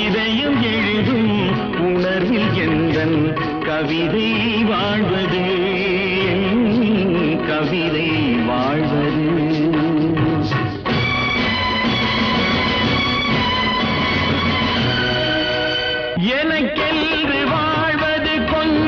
இதயம் எழுதும் உணர்வில் எந்த கவிதை வாழ்வது? கவிதை வாழ்வது? எனக்கென்று வாழ்வது கொஞ்சம்